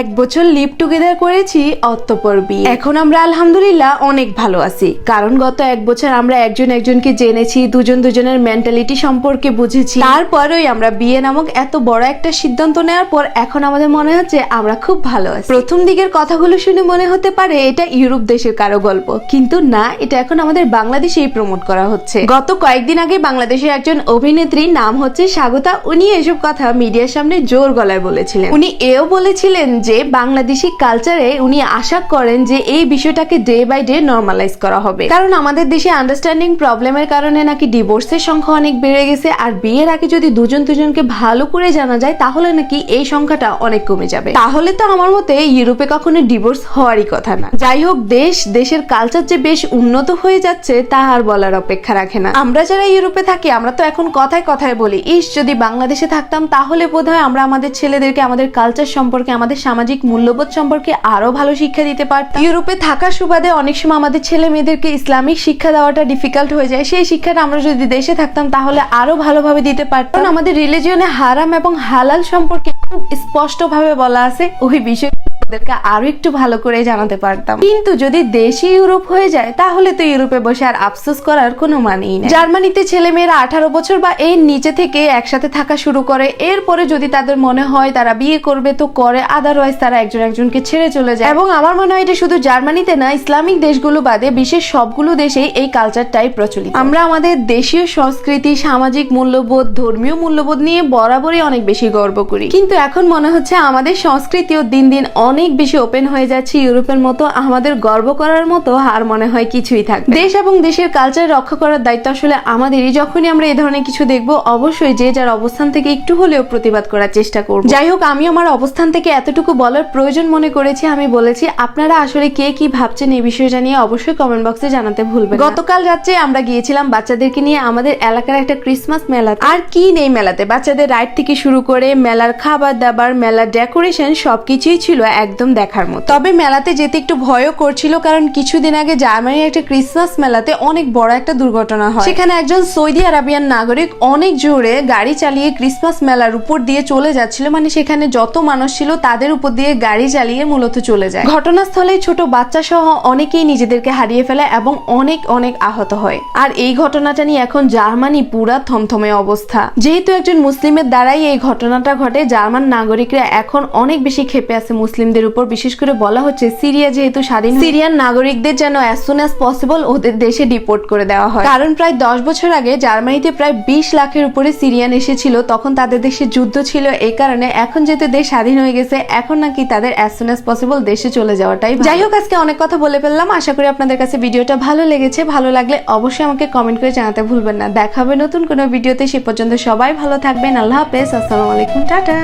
এক বছর live together করেছি অতঃপর বিয়ে এখন আমরা আলহামদুলিল্লাহ অনেক ভালো আছি। কারণ গত এক বছর আমরা একজন একজনকে জেনেছি, দুজন দুজনের মেন্টালিটি সম্পর্কে বুঝেছি। তারপরেই আমরা বিয়ে নামক এত বড় একটা সিদ্ধান্ত নেওয়ার পর এখন আমাদের মনে হচ্ছে আমরা খুব ভালো আছি। প্রথম দিকের কথাগুলো শুনে মনে হতে পারে এটা ইউরোপ দেশের কারও গল্প। কিন্তু না, এটা এখন আমাদের বাংলাদেশেই প্রমোট করা হচ্ছে। গত কয়েকদিন আগে বাংলাদেশের একজন অভিনেত্রী নাম হচ্ছে স্বাগতা। উনি এসব কথা মিডিয়ার সামনে জোর গলায় বলেছিলেন। উনি এও বলেছিলেন যে বাংলাদেশি কালচারে উনি আশা করেন যে এই বিষয়টাকে ডে বাই ডে নর্মালাইজ করা হবে। কারণ আমাদের দেশে আন্ডারস্ট্যান্ডিং প্রবলেমের কারণে নাকি ডিভোর্সের সংখ্যা অনেক বেড়ে গেছে, আর বিয়ের আগে যদি দুজন দুজনকে ভালো করে জানা যায়, তাহলে নাকি এই সংখ্যাটা অনেক কমে যাবে। তাহলে তো আমার মতে ইউরোপে কখনো ডিভোর্স হওয়ারই কথা না। যাই হোক, দেশ, দেশের কালচার যে বেশ উন্নত হয়ে যাচ্ছে, তা আর বলার অপেক্ষা রাখে না। আমরা যারা ইউরোপে থাকি, আমরা তো এখন কথায় কথায় বলি, ইস, যদি বাংলাদেশে থাকতাম, তাহলে বোধহয় আমরা আমাদের ছেলেদেরকে, আমাদের কালচার সম্পর্কে, আমাদের সামাজিক মূল্যবোধ সম্পর্কে আরও ভালো শিক্ষা দিতে পারতাম। ইউরোপে থাকার সুবাদে অনেক সময় আমাদের ছেলে মেয়েদেরকে ইসলামিক শিক্ষা দেওয়াটা ডিফিকাল্ট হয়ে যায়। সেই শিক্ষাটা আমরা যদি দেশে থাকতাম, তাহলে আরও ভালোভাবে দিতে পারতাম। আমাদের রিলিজিয়নে হারাম এবং হালাল সম্পর্কে খুব স্পষ্টভাবে বলা আছে। ওই বিষয় ওদেরকে আরও একটু ভালো করে জানাতে পারতাম। কিন্তু যদি দেশই ইউরোপ হয়ে যায়, তাহলে তো ইউরোপে বসে আর আফসোস করার কোনো মানেই নেই। জার্মানিতে ছেলে মেয়েরা আঠারো বছর বা এর নিচে থেকে একসাথে থাকা শুরু করে। এরপরে যদি তাদের মনে হয় তারা বিয়ে করবে, তো করে। আদারওয়াইজ তারা একজন একজনকে ছেড়ে চলে যায়। এবং আমার মনে হয় এটা শুধু জার্মানিতে না, ইসলামিক দেশগুলো বাদে বিশেষ সবগুলো দেশেই এই কালচারটাই প্রচলিত। আমরা আমাদের দেশীয় সংস্কৃতি, সামাজিক মূল্যবোধ, ধর্মীয় মূল্যবোধ নিয়ে বরাবরই অনেক বেশি গর্ব করি। কিন্তু এখন মনে হচ্ছে আমাদের সংস্কৃতিও দিন দিন অনেক বেশি ওপেন হয়ে যাচ্ছে ইউরোপের মতো, আমাদের গর্ব করার মতো আর মনে হয় কিছুই থাকবে দেশ এবং দেশের কালচার রক্ষা করার দায়িত্ব আসলে আমাদেরই। যখনই আমরা এই ধরনের কিছু দেখব, অবশ্যই যে যার অবস্থান থেকে একটু হলেও প্রতিবাদ করার চেষ্টা করব। যাই হোক, আমি আমার অবস্থান থেকে এতটুকু বলার প্রয়োজন মনে করেছি। আমি বলেছি, আপনারা আসলে কে কি ভাবছেন এই বিষয়টা নিয়ে অবশ্যই কমেন্ট বক্সে জানাতে ভুলবেন গতকাল রাত্রে আমরা গিয়েছিলাম বাচ্চাদেরকে নিয়ে আমাদের এলাকার একটা ক্রিসমাস মেলা আর কি নেই মেলাতে? বাচ্চাদের রাইড থেকে শুরু করে মেলার খাবার দাবার মেলার ডেকোরেশন সবকিছুই ছিল একদম দেখার মতো। তবে মেলাতে যেতে একটু ভয়ও করছিল কারণ কিছুদিন আগে জার্মানির একটা ক্রিসমাস মেলাতে অনেক বড় একটা দুর্ঘটনা হয়। সেখানে একজন সৌদি আরবিয়ান নাগরিক অনেক জোরে গাড়ি চালিয়ে ক্রিসমাস মেলার উপর দিয়ে চলে যাচ্ছিল মানে সেখানে যত মানুষ ছিল তাদের উপর দিয়ে গাড়ি চালিয়ে মূলত চলে যায়। ঘটনাস্থলে ছোট বাচ্চা সহ অনেকেই নিজেদেরকে হারিয়ে ফেলে এবং অনেক অনেক আহত হয়। আর এই ঘটনাটা নিয়ে এখন জার্মানি পুরা থমথমে অবস্থা। যেহেতু একজন মুসলিমের দ্বারাই এই ঘটনাটা ঘটে, জার্মান নাগরিকরা এখন অনেক বেশি ক্ষেপে আছে মুসলিমদের উপর বিশেষ করে বলা হচ্ছে, সিরিয়া যেহেতু স্বাধীন সিরিয়ান নাগরিকদের যেন অ্যাজ সুন অ্যাজ পসিবল ওদের দেশে ডিপোর্ট করে দেওয়া হয়। কারণ প্রায় দশ বছর আগে জার্মানিতে প্রায় বিশ লাখের উপরে সিরিয়ান এসেছিল, তখন তাদের দেশে যুদ্ধ ছিল এই কারণে এখন যেহেতু দেশ স্বাধীন হয়ে গেছে, এখন নাকি তাদের অ্যাজ সুন অ্যাজ পসিবল দেশে চলে যাওয়াটাই যাই হোক আজকে অনেক কথা বলে ফেললাম, আশা করি আপনাদের কাছে ভিডিওটা ভালো লেগেছে। ভালো লাগলে অবশ্যই আমাকে কমেন্ট করে জানাতে ভুলবেন না। দেখা হবে নতুন কোনো ভিডিওতে, সে পর্যন্ত সবাই ভালো থাকবেন, আল্লাহ হাফেজ, আসসালামু আলাইকুম, টাটা।